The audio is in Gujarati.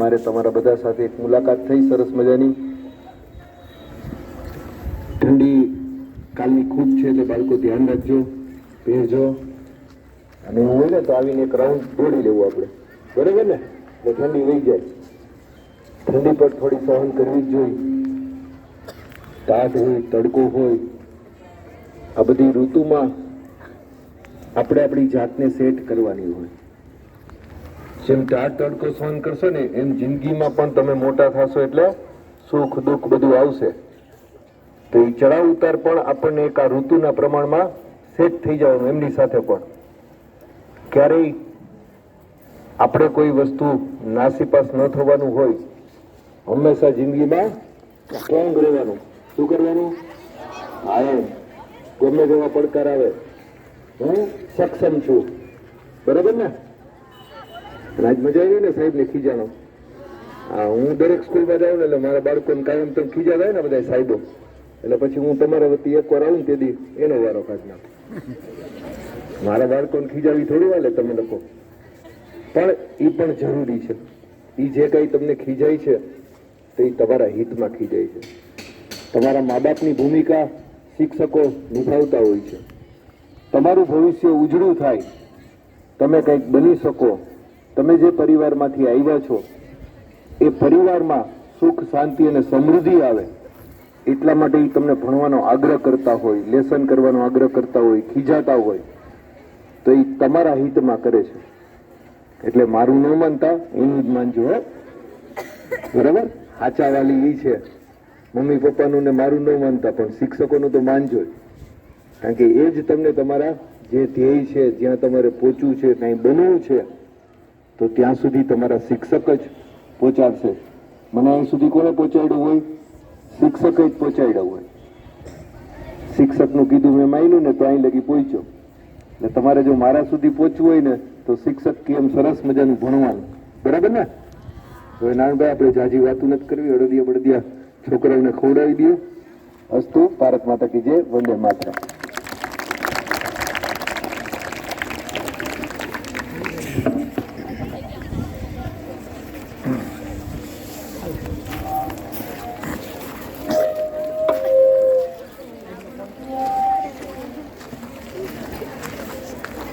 મારે તમારા બધા સાથે એક મુલાકાત થઈ, સરસ મજાની. ઠંડી કાલની ખૂબ છે, એટલે બાળકો ધ્યાન રાખજો, પહેરજો. અને હું હોય ને તો આવીને એક રાઉન્ડ દોડી લેવું આપણે. બરાબર ને? એટલે ઠંડી વહી જાય. ઠંડી પર થોડી સહન કરવી જ જોઈએ. તાપ હોય, તડકો હોય, આ બધી ઋતુમાં આપણે આપણી જાતને સેટ કરવાની હોય. જેમ ટાટ તડકો સહન કરશો ને, એમ જિંદગીમાં પણ તમે મોટા થશો એટલે સુખ, દુઃખ બધું આવશે. તો એ ચડાવ ઉતાર પણ આપણને એક આ ઋતુના પ્રમાણમાં સેટ થઈ જવાનું, એમની સાથે પણ. ક્યારેય આપણે કોઈ વસ્તુ નાસીપાસ ન થવાનું હોય, હંમેશા જિંદગીમાં સ્ટ્રોંગ રહેવાનું. શું કરવાનું? હા ગમે તેવા પડકાર આવે. હું સક્ષમ છું. બરાબર ને? અને આજ મજા આવી ને સાહેબ ને ખીજાનો હા હું દરેક સ્કૂલમાં જાઉં ને એટલે મારા બાળકોને કાયમ તો ખીજા થાય ને બધા સાહેબો. એટલે પછી હું તમારા વતી એકવાર આવું ને દી એનો વારો કાઢી નાખું. મારા બાળકોને ખીજાવી થોડી વાલે તમે લોકો. પણ એ પણ જરૂરી છે. એ જે કંઈ તમને ખીજાય છે, તે તમારા હિતમાં ખીજાય છે. તમારા મા બાપની ભૂમિકા શિક્ષકો નિભાવતા હોય છે. તમારું ભવિષ્ય ઉજળું થાય. તમે કંઈક બની શકો. તમે જે પરિવારમાંથી આવ્યા છો, એ પરિવારમાં સુખ, શાંતિ અને સમૃદ્ધિ આવે. એટલા માટે એ તમને ભણવાનો આગ્રહ કરતા હોય, લેસન કરવાનો આગ્રહ કરતા હોય, ખીજાતા હોય, તો એ તમારા હિતમાં કરે છે. એટલે મારું ન માનતા, એનું જ માનજો, હો. બરાબર? સાચા વાલી એ છે. મમ્મી પપ્પાનું ને મારું ન માનતા, પણ શિક્ષકોનું તો માનજો. કારણ કે એ જ તમને તમારા જે ધ્યેય છે, જ્યાં તમારે પહોંચવું છે કંઈ બનવું છે. તો ત્યાં સુધી તમારા શિક્ષક જ પહોંચાડશે. મને અહીં સુધી કોને પહોંચાડ્યું હોય? શિક્ષક જ પહોંચાડ્યું હોય. શિક્ષકનું કીધું મેં માન્યું ને તો અહીં લગી પહોંચ્યો. એટલે તમારે જો મારા સુધી પહોંચવું હોય ને, તો શિક્ષક કેમ સરસ મજાનું ભણવાનું? બરાબર ને? હવે નાનભાઈ, આપણે જાજી વાતું નથી કરવી. અડદિયા બળદિયા છોકરાઓને ખવડાવી દો. અસ્તુ, ભારત માતા કી જય, વંદે માતરમ.